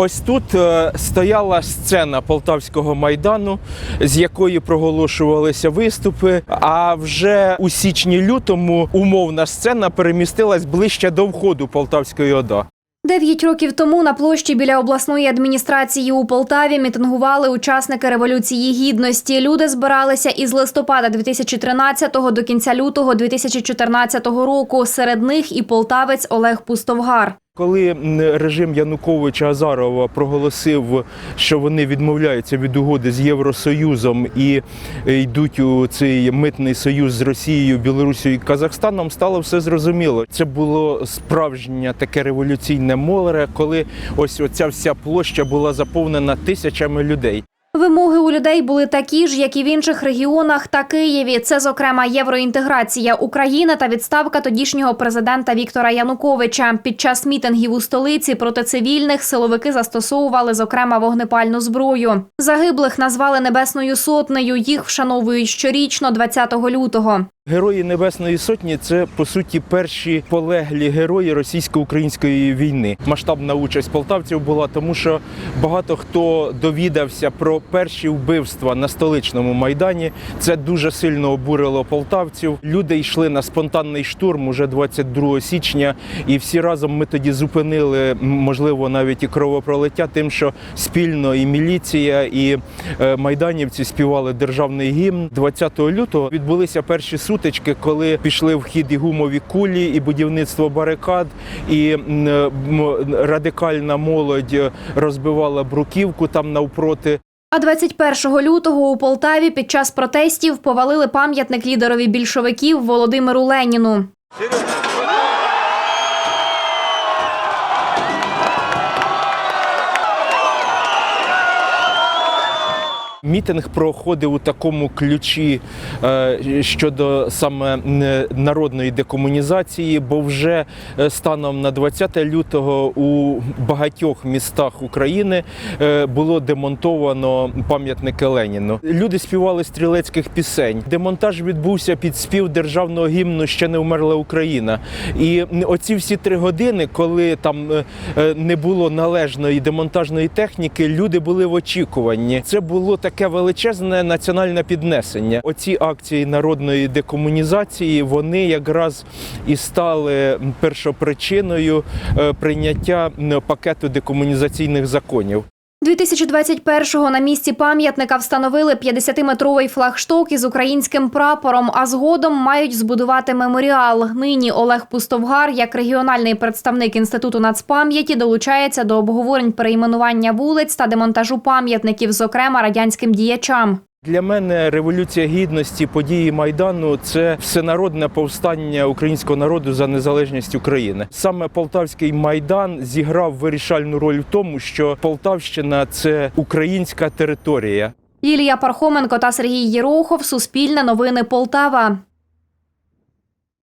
Ось тут е, стояла сцена Полтавського майдану, з якої проголошувалися виступи. А вже у січні-лютому умовна сцена перемістилась ближче до входу Полтавської ОДА. Дев'ять років тому на площі біля обласної адміністрації у Полтаві мітингували учасники революції гідності. Люди збиралися із листопада 2013 до кінця лютого 2014 року. Серед них і полтавець Олег Пустовгар. Коли режим Януковича Азарова проголосив, що вони відмовляються від угоди з Євросоюзом і е, йдуть у цей митний союз з Росією, Білорусією і Казахстаном, стало все зрозуміло. Це було справжнє таке революційне море, коли ось оця вся площа була заповнена тисячами людей. Вимоги людей були такі ж, як і в інших регіонах та Києві. Це, зокрема, євроінтеграція України та відставка тодішнього президента Віктора Януковича. Під час мітингів у столиці проти цивільних силовики застосовували, зокрема, вогнепальну зброю. Загиблих назвали небесною сотнею. Їх вшановують щорічно, 20 лютого. Герої Небесної Сотні це по суті перші полеглі герої російсько-української війни. Масштабна участь полтавців була, тому що багато хто довідався про перші вбивства на столичному майдані. Це дуже сильно обурило полтавців. Люди йшли на спонтанний штурм уже 22 січня, і всі разом ми тоді зупинили, можливо, навіть і кровопролиття, тим, що спільно і міліція, і е, майданівці співали державний гімн. 20 лютого відбулися перші сутички, коли пішли в хід і гумові кулі, і будівництво барикад, і м, радикальна молодь розбивала бруківку там навпроти. А 21 лютого у Полтаві під час протестів повалили пам'ятник лідерові більшовиків Володимиру Леніну. Мітинг проходив у такому ключі е, щодо саме народної декомунізації, бо вже е, станом на 20 лютого у багатьох містах України е, було демонтовано пам'ятники Леніну. Люди співали стрілецьких пісень. Демонтаж відбувся під спів державного гімну Ще не вмерла Україна. І оці всі три години, коли там не було належної демонтажної техніки, люди були в очікуванні. Це було таке величезне національне піднесення. Оці акції народної декомунізації вони якраз і стали першопричиною е, прийняття пакету декомунізаційних законів. 2021-го на місці пам'ятника встановили 50-метровий флагшток із українським прапором, а згодом мають збудувати меморіал. Нині Олег Пустовгар, як регіональний представник інституту нацпам'яті, долучається до обговорень перейменування вулиць та демонтажу пам'ятників, зокрема радянським діячам. Для мене революція гідності, події майдану це всенародне повстання українського народу за незалежність України. Саме Полтавський майдан зіграв вирішальну роль в тому, що Полтавщина це українська територія. Лілія Пархоменко та Сергій Єрохов. Суспільне новини Полтава.